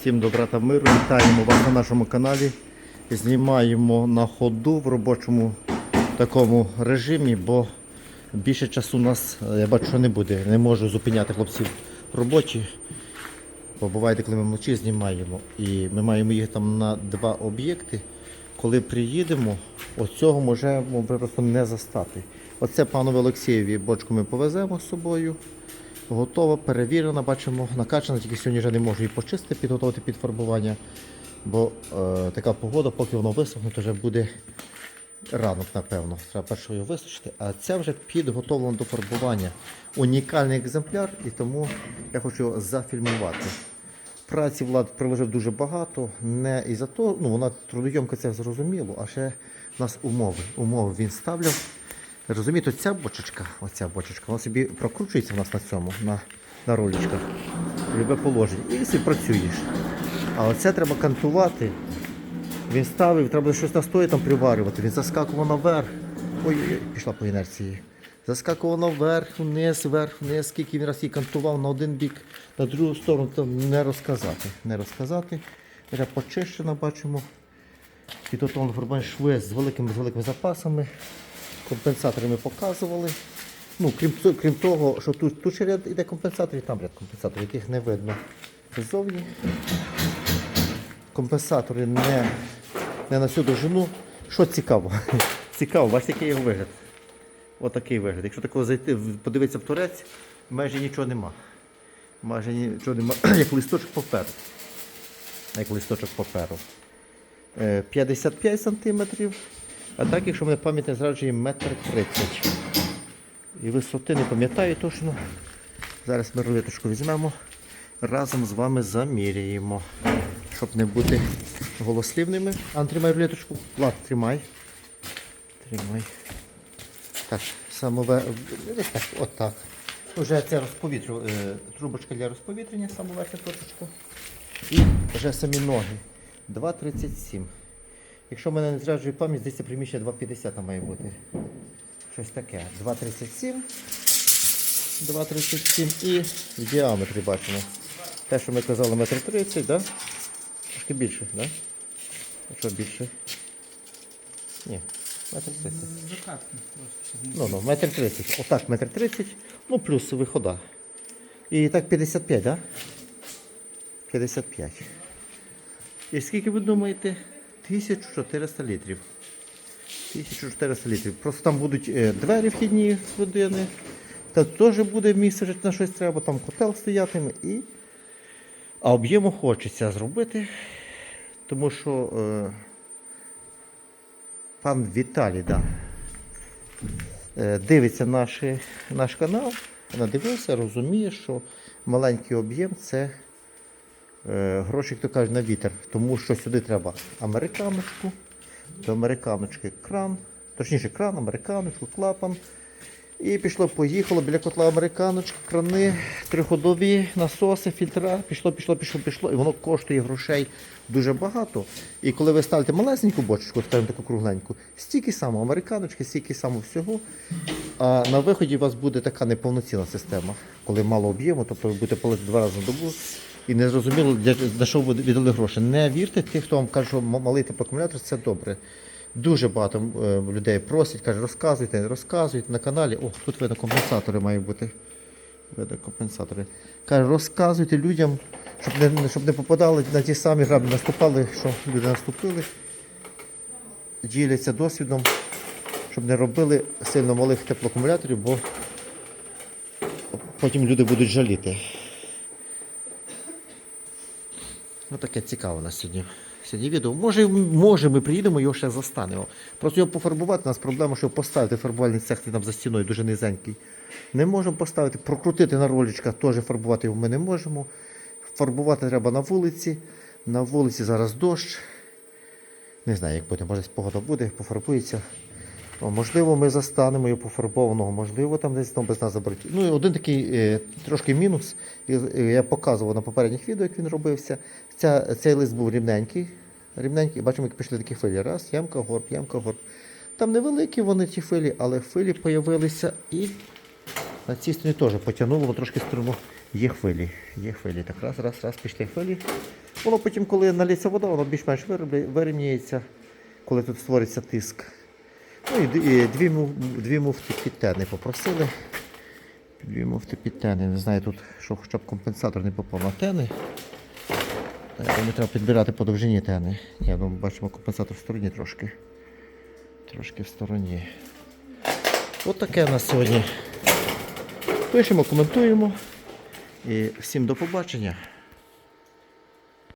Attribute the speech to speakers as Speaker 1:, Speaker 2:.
Speaker 1: Всім добра та миру. Вітаємо вас на нашому каналі. Знімаємо на ходу в робочому такому режимі, бо більше часу у нас, е, я бачу, що не буде. Не можу зупиняти хлопців в роботі. Бо буває, коли ми вночі знімаємо. І ми маємо їхати там на два об'єкти. Коли приїдемо, оцього можемо просто не застати. Оце панові Олексієві бочку ми повеземо з собою. Готова, перевірена, бачимо, накачана, тільки сьогодні вже не можу її почистити, підготувати під фарбування. Бо е, така погода, поки воно висохне, то вже буде ранок, напевно. Треба перше його висушити. А це вже підготовлено до фарбування. Унікальний екземпляр, і тому я хочу його зафільмувати. Праці Влад приложив дуже багато, не із-за того, ну вона трудойомка це зрозуміло, а ще в нас умови. Умови він ставляв. Розумієте, ця бочечка, оця бочечка, вона собі прокручується в нас на цьому, на, на ролічках. Любе положення. І собі працюєш. А оце треба кантувати. Він ставив, треба щось настої там приварювати. Він заскакував наверх. Ой, ой, пішла по інерції. Заскакував наверх, вниз, вверх, вниз, скільки він раз її кантував на один бік, на другу сторону, то не розказати. Не розказати. Вже почищено, бачимо. Підготовлено фарбування шви з великими, з великими запасами. Компенсатори ми показували. Ну, крім, крім того, що тут, тут ще ряд іде компенсаторів, там ряд компенсаторів, яких не видно ззовні. Компенсатори не, не на всю довжину. Що цікаво? Цікаво, бачите, який його вигляд. Отакий вигляд. Якщо такого зайти, подивитися в торець, майже нічого нема. Майже нічого нема, як листочок паперу. Як листочок паперу. Е, 55 сантиметрів. А так, якщо мене пам'ять не зраджує, метр тридцять. І висоти не пам'ятаю точно. Зараз ми рулеточку візьмемо. Разом з вами заміряємо. Щоб не бути голослівними. Ан, тримай рулеточку. Влад, тримай. Тримай. Так, самове. Так, отак. Вже це розповітрю, е, трубочка для розповітрення, саму верхню точечку. І вже самі ноги. 2,37. Якщо мене не зраджує пам'ять, здається приміщення 2,50 має бути. Щось таке. 2,37. 2,37 і в діаметрі бачимо. Те, що ми казали, метр 30, да? Трошки більше, да? А що більше? Ні, метр 30.
Speaker 2: Закатний просто.
Speaker 1: Ну, ну, метр 30. Отак, метр 30, ну плюс вихода. І так 55, да? 55. І скільки ви думаєте? 1400 літрів. 1400 літрів. Просто там будуть е, двері вхідні з людини. Та теж буде місце на щось треба, там котел стоятиме і. А об'єму хочеться зробити, тому що е, пан Віталій, да, е, дивиться наш, наш канал, надивився, розуміє, що маленький об'єм це гроші, як то кажуть, на вітер. Тому що сюди треба американочку, до американочки кран, точніше кран, американочку, клапан. І пішло, поїхало біля котла американочки, крани, триходові насоси, фільтра. Пішло, пішло, пішло, пішло. І воно коштує грошей дуже багато. І коли ви ставите малесеньку бочечку, скажімо таку кругленьку, стільки само американочки, стільки само всього. А на виході у вас буде така неповноцінна система, коли мало об'єму, тобто ви будете палити два рази на добу. І не зрозуміло, для, на що ви віддали гроші. Не вірте тих, хто вам каже, що малий теплоакумулятор це добре. Дуже багато е, людей просять, каже, розказуйте, розказуйте на каналі. О, тут видно компенсатори мають бути. Видно компенсатори. Каже, розказуйте людям, щоб не, щоб не попадали на ті самі граблі, наступали, що люди наступили. Діляться досвідом, щоб не робили сильно малих теплоакумуляторів, бо потім люди будуть жаліти. Ну таке цікаве у нас сьогодні. Сьогодні відео. Може, може ми приїдемо, його ще застанемо. Просто його пофарбувати, у нас проблема, що поставити фарбувальний цех там за стіною дуже низенький. Не можемо поставити, прокрутити на ролічках, теж фарбувати його ми не можемо. Фарбувати треба на вулиці. На вулиці зараз дощ. Не знаю, як буде, може погода буде, пофарбується. Можливо, ми застанемо його пофарбованого, можливо, там десь там без нас заберуть. Ну і один такий е, трошки мінус. е, Я показував на попередніх відео, як він робився. Ця, цей лист був рівненький. рівненький. Бачимо, як пішли такі хвилі. Раз, ямка, горб, ямка, горб. Там невеликі вони ті хвилі, але хвилі з'явилися і на цій стороні теж потягнуло, воно трошки сторону Є хвилі. Є хвилі. Так раз, раз, раз, пішли хвилі. Воно потім, коли налється вода, воно більш-менш вирівняється, коли тут створиться тиск. Ну і, дві, дві муфти підтени попросили. Дві муфти підтени. Не знаю тут, що хоча б компенсатор не попав на тени. Мені треба підбирати по довжині тени. Ні, ну бачимо компенсатор в стороні трошки. Трошки в стороні. От таке у нас сьогодні. Пишемо, коментуємо. І всім до побачення.